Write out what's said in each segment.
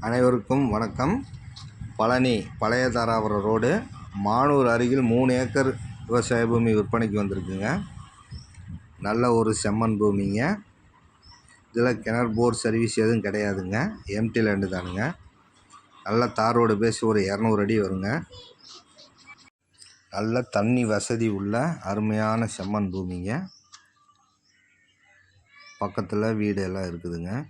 அனைவருக்கும் வணக்கம். பழனி பழைய தாராபுரம் ரோடு. மானூர் அருகில் மூணு ஏக்கர் விவசாய பூமி விற்பனைக்கு வந்திருக்குங்க. நல்ல ஒரு செம்மண் பூமிங்க. இதில் கிணறு போர் சர்வீஸ் எதுவும் கிடையாதுங்க. எம்டி லேண்டு தானுங்க. நல்ல தார் ரோடு பேசி ஒரு இரநூறு அடி வருங்க. நல்ல தண்ணி வசதி உள்ள அருமையான செம்மண் பூமிங்க. பக்கத்தில் வீடு எல்லாம் இருக்குதுங்க.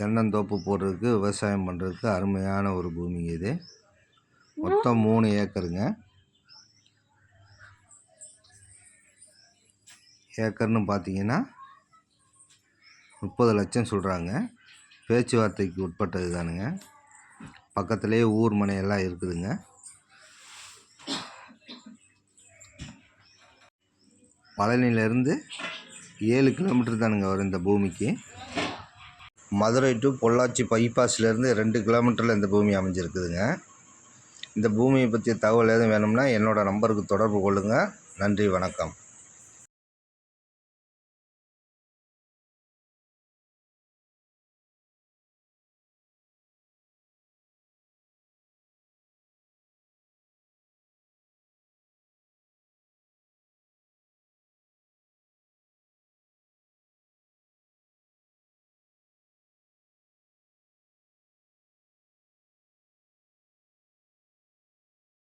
தென்னந்தோப்பு போடுறதுக்கு விவசாயம் பண்ணுறதுக்கு அருமையான ஒரு பூமிங்க இது. மொத்தம் மூணு ஏக்கருங்க. ஏக்கர்னு பார்த்தீங்கன்னா முப்பது லட்சம் சொல்கிறாங்க பேச்சுவார்த்தைக்கு உட்பட்டது தானுங்க. பக்கத்துலேயே ஊர் மனையெல்லாம் இருக்குதுங்க. பழனியிலேருந்து ஏழு கிலோமீட்டர் தானுங்க வரும் இந்த பூமிக்கு. மதுரை டு பொள்ளாச்சி பைபாஸ்லேருந்து ரெண்டு கிலோமீட்டரில் இந்த பூமி அமைஞ்சிருக்குதுங்க. இந்த பூமியை பற்றிய தகவல் எதுவும் வேணும்னா என்னோடய நம்பருக்கு தொடர்பு கொள்ளுங்கள் நன்றி வணக்கம்.